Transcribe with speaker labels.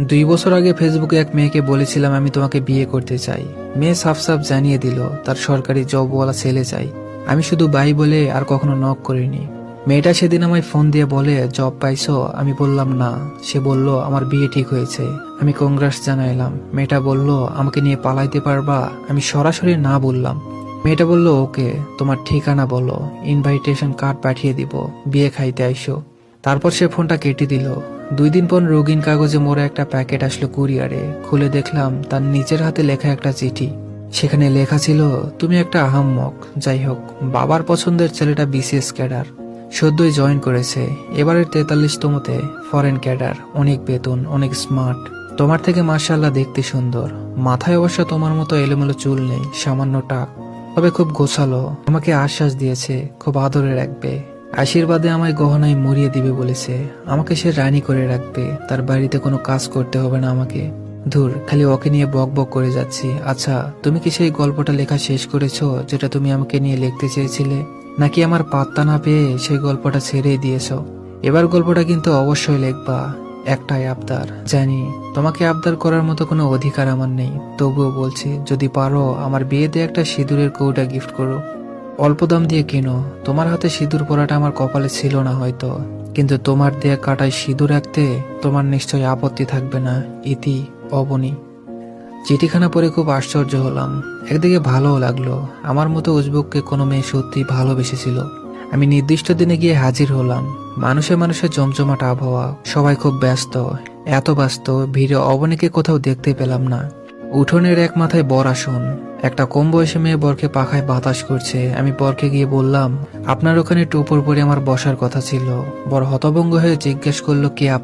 Speaker 1: দুই বছর আগে ফেসবুকে এক মেয়েকে বলেছিলাম আমি তোমাকে বিয়ে করতে চাই। মেয়ে সাফ সাফ জানিয়ে দিল, তার সরকারি জবওয়ালা ছেলে চাই। আমি শুধু বাই বলে আর কখনো নক করিনি। মেয়েটা সেদিন আমায় ফোন দিয়ে বলে, জব পাইছো? আমি বললাম, না। সে বলল, আমার বিয়ে ঠিক হয়েছে। আমি কংগ্রেস জানাইলাম। মেয়েটা বলল, আমাকে নিয়ে পালাইতে পারবা? আমি সরাসরি না বললাম। মেয়েটা বলল, ওকে, তোমার ঠিকানা বলো। ইনভাইটেশন কার্ড পাঠিয়ে দিব। বিয়ে খাইতে আইসো। তারপর সে ফোনটা কেটে দিল। দুই দিন পর রঙিন কাগজে মোড়া একটা প্যাকেট আসলো কুরিয়ারে। খুলে দেখলাম তার নিজের হাতে লেখা একটা চিঠি। সেখানে লেখা ছিল, তুমি একটা আহাম্মক। যাই হোক, বাবার পছন্দের ছেলেটা বিসিএস ক্যাডার। সদ্যই জয়েন করেছে। এবারের তেতাল্লিশতমতে ফরেন ক্যাডার। অনেক বেতন, অনেক স্মার্ট। তোমার থেকে মার্শাল্লাহ দেখতে সুন্দর। মাথায় অবশ্য তোমার মতো এলোমেলো চুল নেই, সামান্য টাক। তবে খুব গোছালো। আমাকে আশ্বাস দিয়েছে, খুব আদরে রাখবে। আশীর্বাদে আমায় গহনায় মরিয়ে দিবে বলেছে। আমাকে সে রানী করে রাখবে। তার বাড়িতে কোনো কাজ করতে হবে না আমাকে। ধুর, খালি ওকে নিয়ে বক বক করে যাচ্ছি। আচ্ছা তুমি কি সেই গল্পটা লেখা শেষ করেছ, যেটা তুমি আমাকে নিয়ে লিখতে চেয়েছিলে? নাকি আমার পাত্তা না পেয়ে সেই গল্পটা ছেড়েই দিয়েছ? এবার গল্পটা কিন্তু অবশ্যই লিখবা। একটাই আবদার, জানি, তোমাকে আবদার করার মতো কোনো অধিকার আমার নেই। তবুও বলছি, যদি পারো, আমার বিয়েতে একটা সিঁদুরের কৌটা গিফট করো। অল্প দাম দিয়ে কিনো। তোমার হাতে সিঁদুর পরাটা আমার কপালে ছিল না হয়তো। কিন্তু তোমার দেয়া কাটায় সিঁদুর রাখতে তোমার নিশ্চয়ই আপত্তি থাকবে না, ইতি, অবনী। চিঠিখানা পড়ে খুব আশ্চর্য হলাম। একদিকে ভালোও লাগল। আমার মতো উজবুককে কোনো মেয়ে সত্যি ভালোবেসেছিল। আমি নির্দিষ্ট দিনে গিয়ে হাজির হলাম। মানুষে মানুষে জমজমাট আবহাওয়া, সবাই খুব ব্যস্ত। এত ব্যস্ত, ভিড়ে অবনীকে কোথাও দেখতে পেলাম না। উঠোনের এক মাথায় বর আসুন। একটা কম বয়সে মেয়ে বরকে পাখায় বাতাস করছে। আমি বরকে গিয়ে বললাম, আপনার ওখানে টোপর পরে আমার বসার কথা ছিল। বর হতভঙ্গ হয়ে জিজ্ঞেস করল, কে আপ